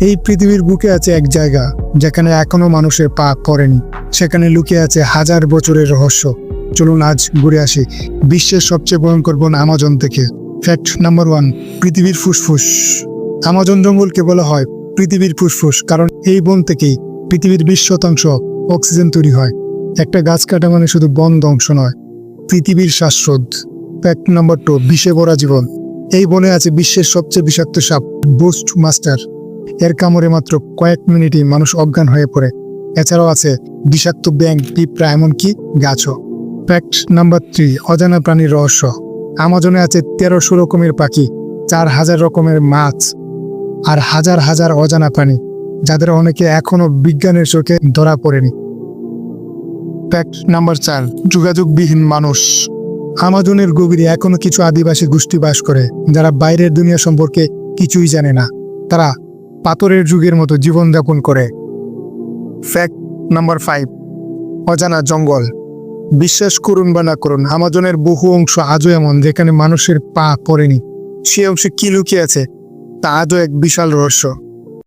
এই পৃথিবীর বুকে আছে এক জায়গা, যেখানে এখনও মানুষের পা পড়েনি। সেখানে লুকিয়ে আছে হাজার বছরের রহস্য। চলুন আজ ঘুরে আসি বিশ্বের সবচেয়ে ভয়ঙ্কর বন আমাজন থেকে। ফ্যাক্ট নাম্বার ওয়ান পৃথিবীর ফুসফুস। আমাজন জঙ্গলকে বলা হয় পৃথিবীর ফুসফুস, কারণ এই বন থেকেই পৃথিবীর বিশ শতাংশ অক্সিজেন তৈরি হয়। একটা গাছ কাটা মানে শুধু বন ধ্বংস নয়, পৃথিবীর শ্বাসরোধ। ফ্যাক্ট নাম্বার টু বিষে ভরা জীবন। এই বনে আছে বিশ্বের সবচেয়ে বিষাক্ত সাপ বুস্ট মাস্টার এর কামড়ে মাত্র কয়েক মিনিটই মানুষ অজ্ঞান হয়ে পড়ে। এছাড়াও আছে বিষাক্ত ব্যাং পিঁপড়া, এমনকি গাছও। ফ্যাক্ট নাম্বার থ্রি অজানা প্রাণীর রহস্য। আমাজনে আছে তেরোশো রকমের পাখি, চার হাজার রকমের মাছ, আর হাজার হাজার অজানা প্রাণী, যাদের অনেকে এখনও বিজ্ঞানের চোখে ধরা পড়েনি। ফ্যাক্ট নাম্বার চার, যোগাযোগবিহীন মানুষ। আমাজনের গভীরে এখনও কিছু আদিবাসী গোষ্ঠী বাস করে, যারা বাইরের দুনিয়া সম্পর্কে কিছুই জানে না। তারা পাথরের যুগের মতো জীবনযাপন করে। ফ্যাক্ট নাম্বার ফাইভ অজানা জঙ্গল। বিশ্বাস করুন বা না করুন, আমাজনের বহু অংশ আজও এমন, যেখানে মানুষের পা পড়েনি। সে অংশে কি লুকিয়ে আছে? তা আজও এক বিশাল রহস্য।